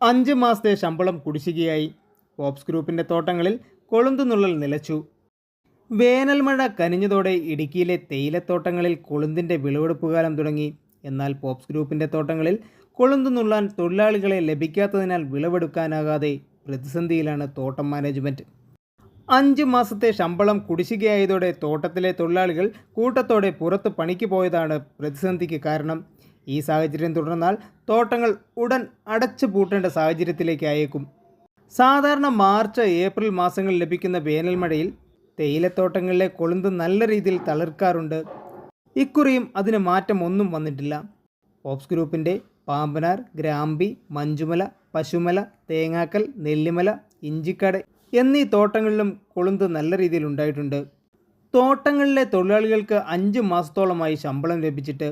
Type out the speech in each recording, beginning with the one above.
അഞ്ച് മാസത്തെ ശമ്പളം കുടിശ്ശികയായി. ഓപ്സ് ഗ്രൂപ്പിന്റെ തോട്ടങ്ങളിൽ കൊളുന്തുനുള്ളൽ നിലച്ചു. വേനൽ മഴ കനിഞ്ഞതോടെ ഇടുക്കിയിലെ തേയിലത്തോട്ടങ്ങളിൽ കൊളുന്തിന്റെ വിളവെടുപ്പ് കാലം തുടങ്ങി. എന്നാൽ പോപ്സ് ഗ്രൂപ്പിന്റെ തോട്ടങ്ങളിൽ കൊളുന്തു നുള്ളാൻ തൊഴിലാളികളെ ലഭിക്കാത്തതിനാൽ വിളവെടുക്കാനാകാതെ പ്രതിസന്ധിയിലാണ് തോട്ടം മാനേജ്മെന്റ് അഞ്ച് മാസത്തെ ശമ്പളം കുടിശ്ശികയായതോടെ തോട്ടത്തിലെ തൊഴിലാളികൾ കൂട്ടത്തോടെ പുറത്ത് പണിക്ക് പോയതാണ് പ്രതിസന്ധിക്ക് കാരണം. ഈ സാഹചര്യം തുടർന്നാൽ തോട്ടങ്ങൾ ഉടൻ അടച്ചു പൂട്ടേണ്ട സാഹചര്യത്തിലേക്കായേക്കും. സാധാരണ മാർച്ച് ഏപ്രിൽ മാസങ്ങളിൽ ലഭിക്കുന്ന വേനൽ മഴയിൽ തേയിലത്തോട്ടങ്ങളിലെ കൊളുന്ത് നല്ല രീതിയിൽ തളിർക്കാറുണ്ട്. ഇക്കുറിയും അതിന് മാറ്റം ഒന്നും വന്നിട്ടില്ല. ഓപ്സ് ഗ്രൂപ്പിന്റെ പാമ്പനാർ ഗ്രാമ്പി മഞ്ചുമല പശുമല തേങ്ങാക്കൽ നെല്ലിമല ഇഞ്ചിക്കട എന്നീ തോട്ടങ്ങളിലും കൊളുന്ത് നല്ല രീതിയിൽ ഉണ്ടായിട്ടുണ്ട്. തോട്ടങ്ങളിലെ തൊഴിലാളികൾക്ക് അഞ്ച് മാസത്തോളമായി ശമ്പളം ലഭിച്ചിട്ട്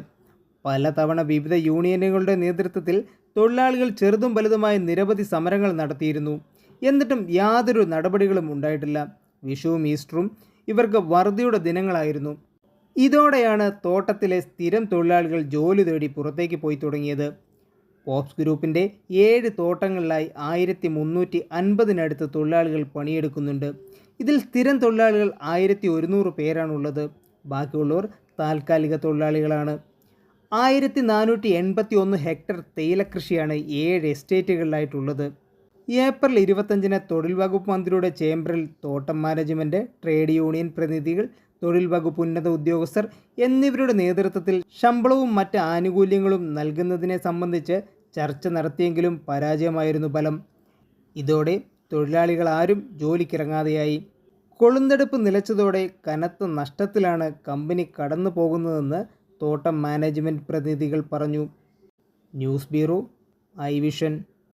പലതവണ വിവിധ യൂണിയനുകളുടെ നേതൃത്വത്തിൽ തൊഴിലാളികൾ ചെറുതും വലുതുമായ നിരവധി സമരങ്ങൾ നടത്തിയിരുന്നു. എന്നിട്ടും യാതൊരു നടപടികളും ഉണ്ടായിട്ടില്ല. വിഷുവും ഈസ്റ്ററും ഇവർക്ക് വറുതിയുടെ ദിനങ്ങളായിരുന്നു. ഇതോടെയാണ് തോട്ടത്തിലെ സ്ഥിരം തൊഴിലാളികൾ ജോലി തേടി പുറത്തേക്ക് പോയി തുടങ്ങിയത്. പോപ്സ് ഗ്രൂപ്പിന്റെ ഏഴ് തോട്ടങ്ങളിലായി ആയിരത്തി മുന്നൂറ്റി അൻപതിനടുത്ത് തൊഴിലാളികൾ പണിയെടുക്കുന്നുണ്ട്. ഇതിൽ സ്ഥിരം തൊഴിലാളികൾ ആയിരത്തി ഒരുന്നൂറ് പേരാണുള്ളത്. ബാക്കിയുള്ളവർ താൽക്കാലിക തൊഴിലാളികളാണ്. ആയിരത്തി നാനൂറ്റി എൺപത്തി ഒന്ന് ഹെക്ടർ തേയിലക്കൃഷിയാണ് ഏഴ് എസ്റ്റേറ്റുകളിലായിട്ടുള്ളത്. ഏപ്രിൽ ഇരുപത്തഞ്ചിന് തൊഴിൽ വകുപ്പ് മന്ത്രിയുടെ ചേംബറിൽ തോട്ടം മാനേജ്മെന്റ് ട്രേഡ് യൂണിയൻ പ്രതിനിധികൾ തൊഴിൽ വകുപ്പ് ഉന്നത ഉദ്യോഗസ്ഥർ എന്നിവരുടെ നേതൃത്വത്തിൽ ശമ്പളവും മറ്റ് ആനുകൂല്യങ്ങളും നൽകുന്നതിനെ സംബന്ധിച്ച് ചർച്ച നടത്തിയെങ്കിലും പരാജയമായിരുന്നു ഫലം. ഇതോടെ തൊഴിലാളികൾ ആരും ജോലിക്കിറങ്ങാതെയായി. കൊളുന്തെടുപ്പ് നിലച്ചതോടെ കനത്ത നഷ്ടത്തിലാണ് കമ്പനി കടന്നു പോകുന്നതെന്ന് തോട്ടം മാനേജ്മെന്റ് പ്രതിനിധികൾ പറഞ്ഞു. News bureau I vision.